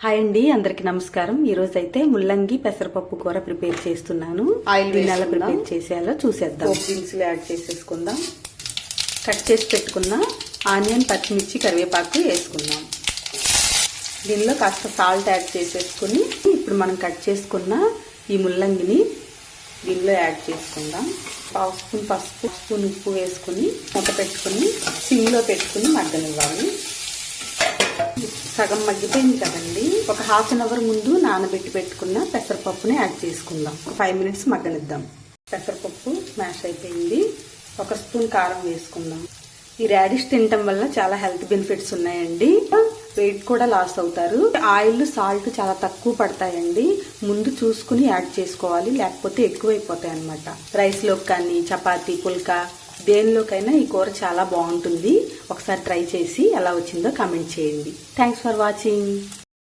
Hi అండి అందరికి నమస్కారం. ఈ రోజు అయితే ముల్లంగి పెసరపప్పు కూర ప్రిపేర్ చేస్తున్నాను. ఆయిల్ ఎలా. ప్రిపేర్ చేసేయాలో చూసేద్దాం. దినుసులు యాడ్ చేసేసుకుందాం. కట్ చేసి పెట్టుకున్న ఆనియన్ పచ్చిమిర్చి కరివేపాకు వేసుకుందాం. దీనిలో కాస్త సాల్ట్ యాడ్ చేసేసుకుని ఇప్పుడు మనం కట్ చేసుకున్న ఈ ముల్లంగిని దీనిలో యాడ్ చేసుకుందాం. పావు స్పూన్ పసుపు స్పూన్ ఉప్పు వేసుకుని మూత పెట్టుకుని సిమ్లో పెట్టుకుని మగ్గనివ్వాలి. సగం మగ్గిపోయింది కదండి. ఒక హాఫ్ అన్ అవర్ ముందు నానబెట్టి పెట్టుకున్న పెసరపప్పుని యాడ్ చేసుకుందాం. ఒక ఫైవ్ మినిట్స్ మగ్గనిద్దాం. పెసరపప్పు మ్యాష్ అయిపోయింది. ఒక స్పూన్ కారం వేసుకుందాం. ఈ రాడిష్ తినటం వల్ల చాలా హెల్త్ బెనిఫిట్స్ ఉన్నాయండి. వెయిట్ కూడా లాస్ అవుతారు. ఆయిల్ సాల్ట్ చాలా తక్కువ పడతాయండి. ముందు చూసుకుని యాడ్ చేసుకోవాలి. లేకపోతే ఎక్కువైపోతాయి అనమాట రైస్లోకి కానీ చపాతీ పుల్కా దేనిలోకైనా ఈ కూర చాలా బాగుంటుంది. ఒకసారి ట్రై చేసి ఎలా వచ్చిందో కామెంట్ చేయండి. Thanks for watching